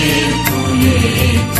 ஏ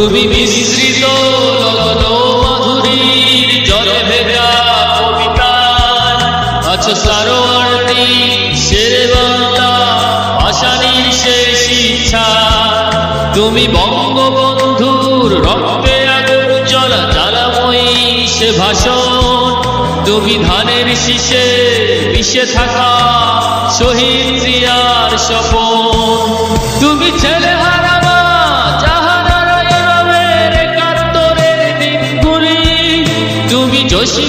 তুমি মিশ্রিত লগ্ন মাধুরীর জলে ভেজা কবিতা আছ সারোয়ারটি শেরবাংলা আসানির শেষ ইচ্ছা। তুমি বঙ্গবন্ধুর রক্তে আগুন চলা জ্বালাময়ী সে ভাষণ। তুমি ধানের শিষে মিশে থাকা শহীদ জিয়ার স্বপন। তুমি ছেলে দোষী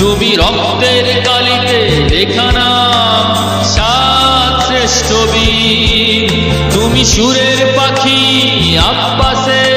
তুমি রক্তের কালিতে লেখা নাম সাত শ্রেষ্ঠ তুমি সুরের পাখি আব্বাসের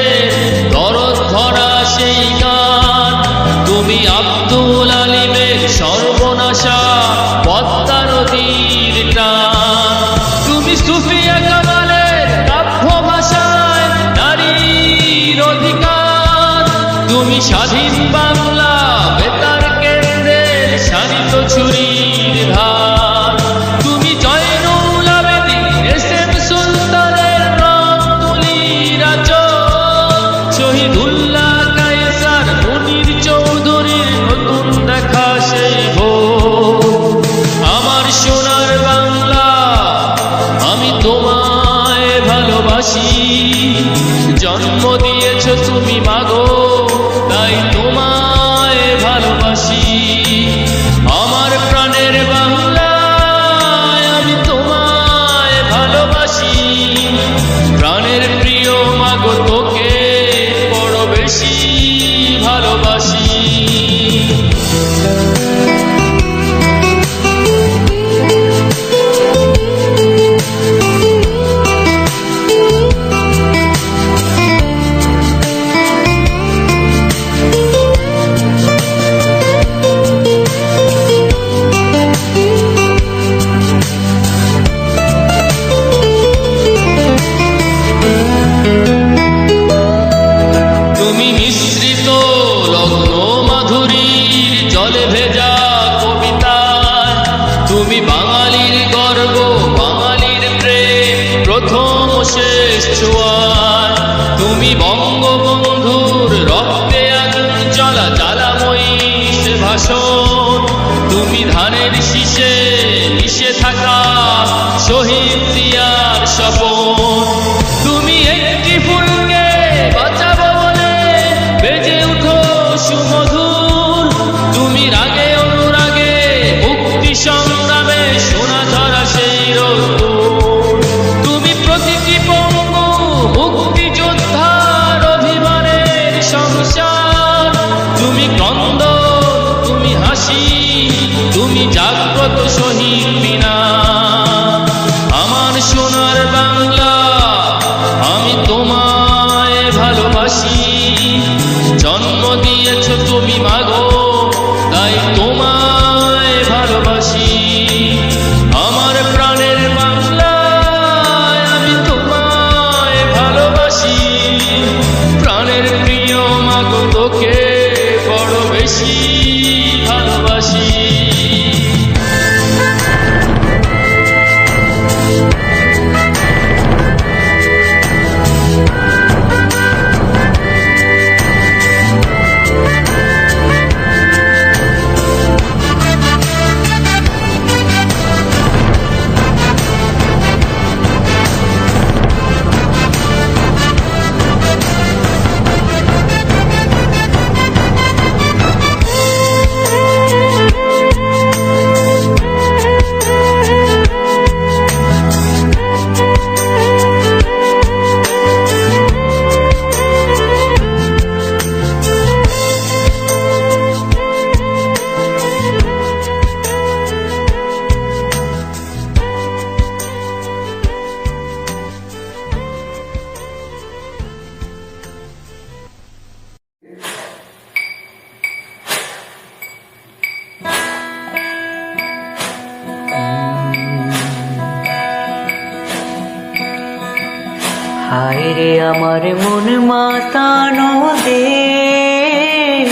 হায় রে আমার মন মাতানো দেশ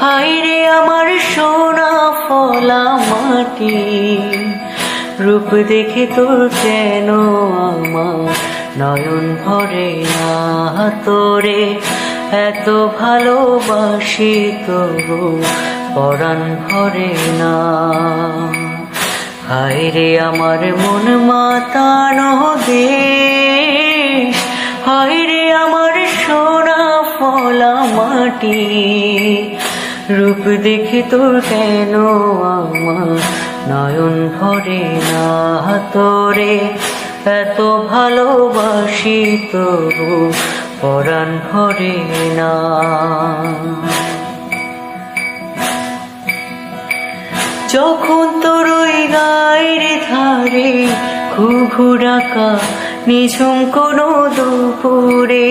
হায় রে আমার সোনা ফলা মাটি, রূপ দেখে তোর কেন আমার নয়ন ভরে না তোরে। এত ভালোবাসি তবু পরাণ ভরে না। হায় রে আমার মন মাতানো দেশ হায় রে আমার সোনা ফলা মাটি। রূপ দেখে তোর কেন আমার নয়ন ভরে না তোরে, এত ভালোবাসি তবু পরাণ ভরে না। যখন তোর ওই গায়ের ধারে ঘুঘু ডাকা নিঝুম কোন দুপুরে,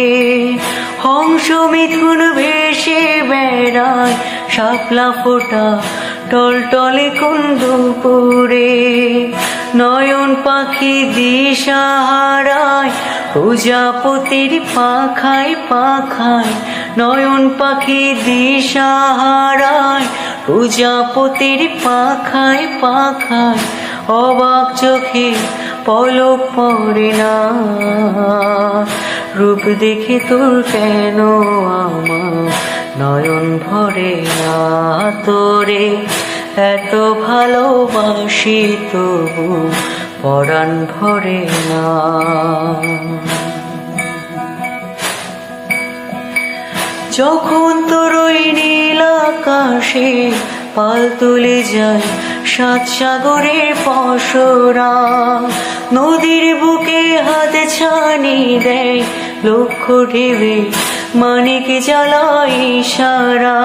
হংস মিথুন ভেসে বেড়ায়, শাপলা ফোটা টলটলে কোন দুপুরে নয়ন পাখি দিশা হারায় প্রজাপতির পাখায় পাখায়, নয়ন পাখি দিশা হারায় প্রজাপতির পাখায় পাখায়, অবাক চোখে পলক পড়ে না। রূপ দেখে তোর কেন আমার নয়ন ভরে না তোরে? এত ভালোবাসি তবু পরাণ ভরে না। যখন তোর ওই নীল আকাশে পাল তুলে যায় সাত সাগরের পশরা নদীর বুকে হাত ছানি দেয় লক্ষ ঢেবে মানিক জ্বালাই সারা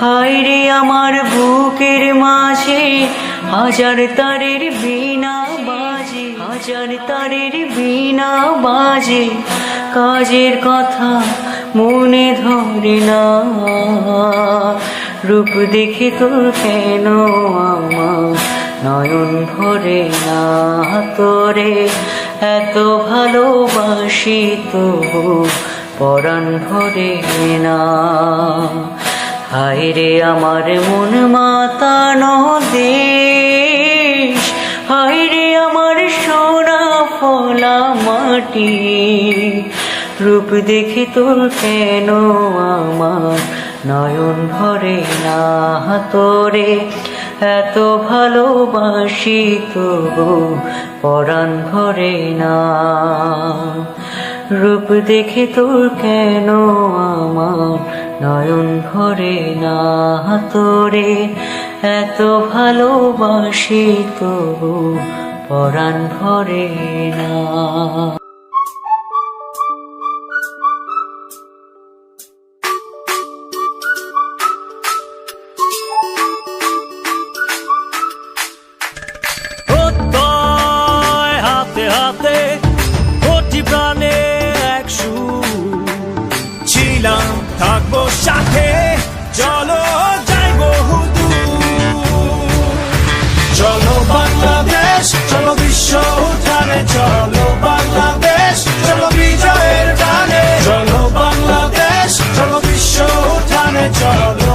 হায় রে আমার বুকের মাঝে, হাজার তারের বিনা বাজে, হাজার তারের বিনা বাজে, কাজের কথা মনে ধরে না। রূপ দেখে তো কেন আমার নয়ন ভরে না তোরে? এত ভালোবাসি তবু পরাণ ভরে না। হায় রে আমার মন মাতানো দেশ হায় রে আমার সোনা ফলা মাটি। রূপ দেখে তোর কেন আমার? নয়ন ভরে না তোরে। এত ভালোবাসি তবু পরাণ ভরে না। রূপ দেখে তোর কেন আমার? নয়ন ভরে না তোরে এত ভালোবাসি তবু পরাণ ভরে না। উঠানে চলো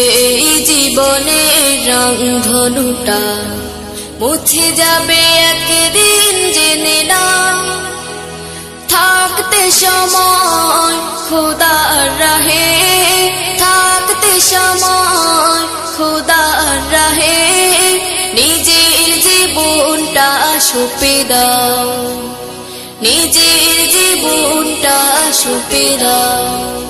এই জীবনের রং ধনুটা মুছে যাবে একদিন জেনে না থাকতে সময় খোদার রাহে, থাকতে সময় খোদার রাহে, নিজের জীবনটা সুপে দাও। নিজের জীবনটা সুপে দাও।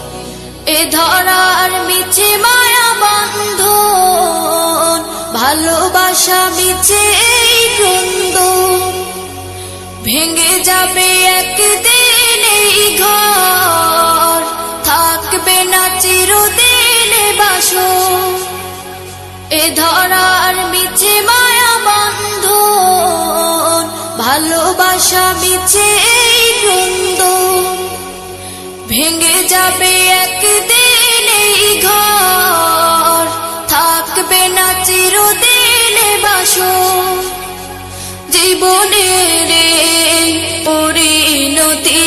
এ ধরার মিছে মায়া বান্ধন, ভালোবাসা মিছে ক্রন্দন ভেঙে যাবে একদিন এই ঘর, থাকবে না চিরদিন বাসো এ ধরার মিছে মায়া বান্ধন, ভালোবাসা মিছে ভেঙে যাবে একদিন এই ঘর। থাকবে না চিরদিনে বাসো জীবনের পরিণতি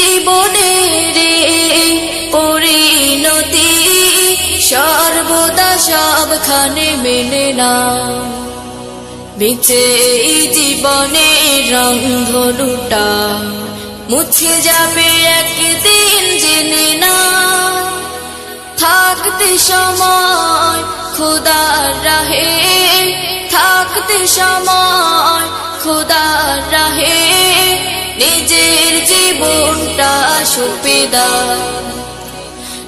জীবনের পরিণতি, সর্বদা সবখানে মেনে না। বেঁচে জীবনে রং ধরুটা মুছে যাবে একদিন জেনে না থাকতে সময় খোদার রাহে, থাকতে সময় খোদার রাহে, নিজের জীবনটা সঁপে দাও।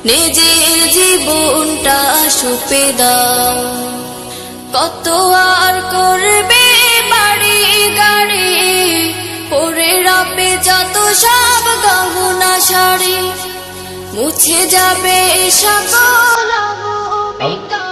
নিজের জীবনটা সঁপে দাও। কত আর করবে বাড়ি গাড়ি রাবে যত সব গহনা শাড়ি মুছে যাবে সকল অহমিকা